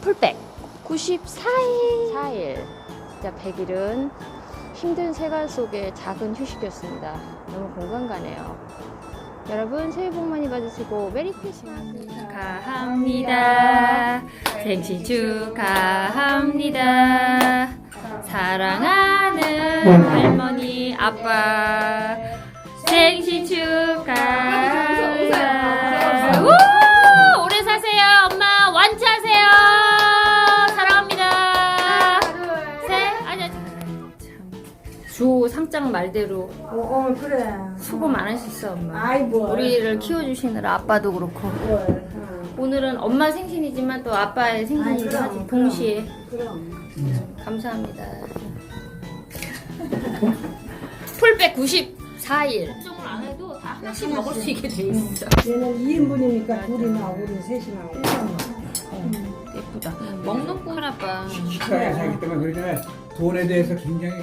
풀백. 94일. 4일. 진짜 100일은 힘든 생활 속의 작은 휴식이었습니다. 너무 공감 가네요. 여러분 새해 복 많이 받으시고 메리 크리스마스. 축하합니다. 생신 축하합니다. 사랑하는 할머니 아빠. 생신 축 주 상장 말대로 어, 어 그래. 수고 많으셨어 엄마 아이 뭐. 우리를 키워주시느라 아빠도 그렇고 뭘. 어. 오늘은 엄마 생신이지만 또 아빠의 생신이기도 아이, 하지 그럼, 동시에 그럼. 감사합니다 풀백 94일 걱정을 안 해도 다 하나씩 먹을 수 있게 돼 있어 얘는 2인분이니까 둘이나 우리 셋이나. 예쁘다 먹는 거 하나봐 식사에 살기 때문에 그러잖아요. 돈에 대해서 굉장히